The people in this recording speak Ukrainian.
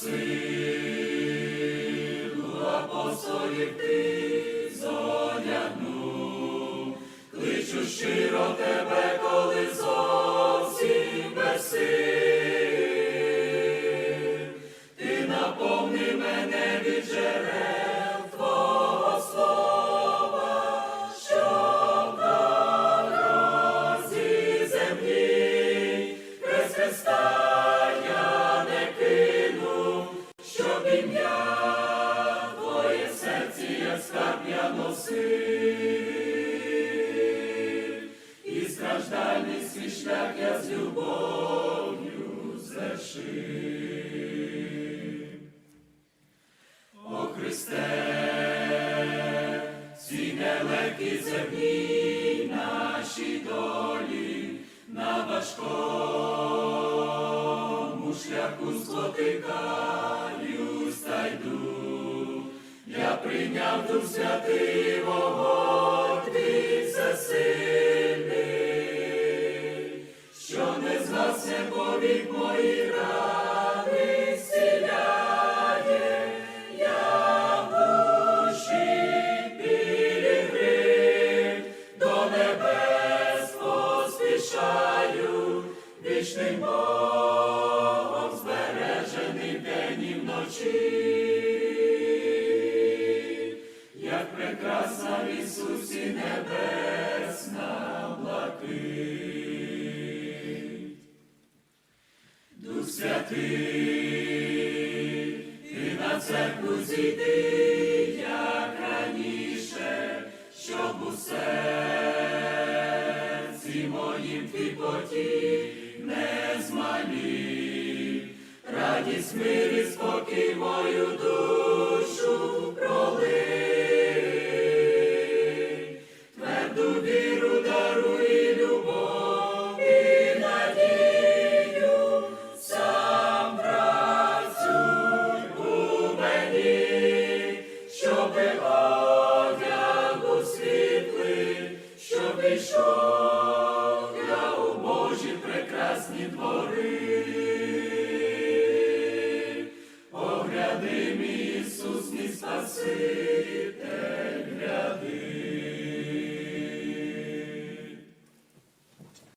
силу апостолів ти зодягнув, кличу щиро тебе, коли зовсім ти наповни мене від жерел. Ім'я Твоє серці, як скарб я носив, і страждальний свій шлях я з любов'ю звершив. О Христе, ці нелегкі земні наші долі на важкому шляху спотикаюсь та йду. Я прийняв Дух Святий вогонь твій всесильний, що не згасне повік мої рани зціляє. Я в до небес поспішаю, Богом збережений день і вночі. Як прекрасна в Ісусі небесна блакить. Дух Святий, ти на церкву зійди, як раніше, щоб у серці моїм твій потік не. Радість, мир і спокій мою душу пролий. Тверду віру даруй любов і надію, сам працюй у мені, щоби see.